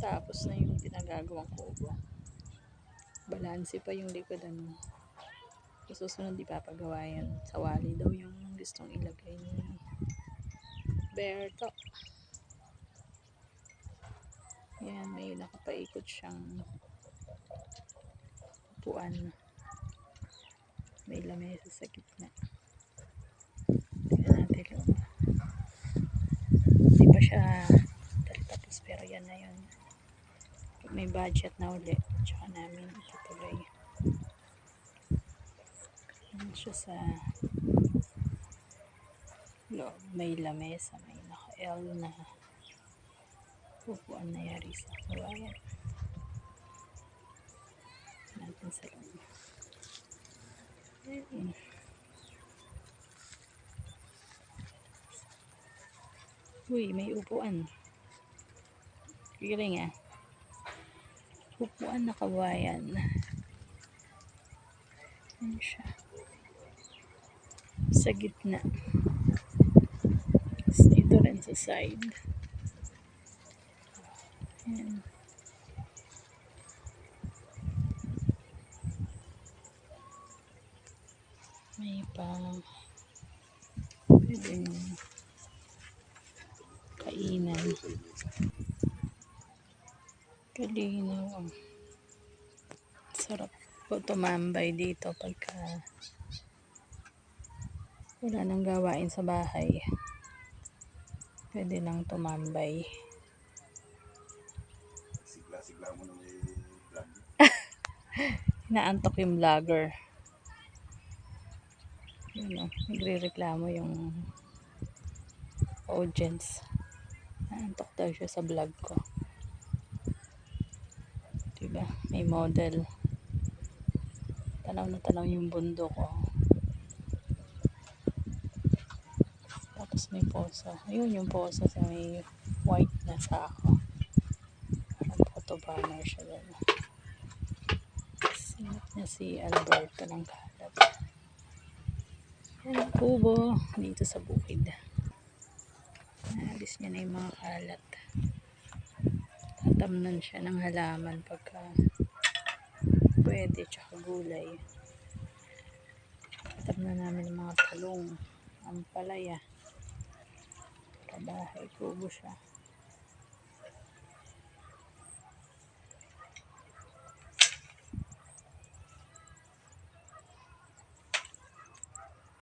Tapos na yung pinagagawang kubo. Balanse pa yung likodan mo. Sa susunod ipapagawa yan. Sa wali daw yung gustong ilagay ni Berto. Yan, may nakapaikot siyang upuan. May lamesa sa gitna. Tingnan natin loob. Hindi pa siya tapos pero yan na yun. May budget na uli, tsaka namin itutuloy. Yan siya sa loob. May lamesa, may naka-L na upuan na yari sa kawayan. Natin sa loob. Ayan. Uy, may upuan. Galing ah. Upuan na kawayan. Ayan siya. Sa gitna. Tapos dito rin sa side. Ayan. May pa pwedeng kainan. Kalinaw. oh. Sarap po tumambay dito pagka wala nang gawain sa bahay. Pwede lang tumambay. Sigla-sigla mo na may vlog. Inaantok yung vlogger. Yun o, nagre-reklamo yung audience. Naantok daw siya sa vlog ko. Diba? May model. Tanaw na tanaw yung bundok ko. Tapos may posa. Ayun yung posa sa may white na sako. Parang photo banner siya dyan. Sinap niya si Alberto ng kalat. Yan ang kubo dito sa bukid. Naalis niya na yung mga kalat. Tatamnan siya ng halaman pagka pwede tsaka gulay. Tatamnan namin mga talong, ang palaya. Kabahay, kubo siya.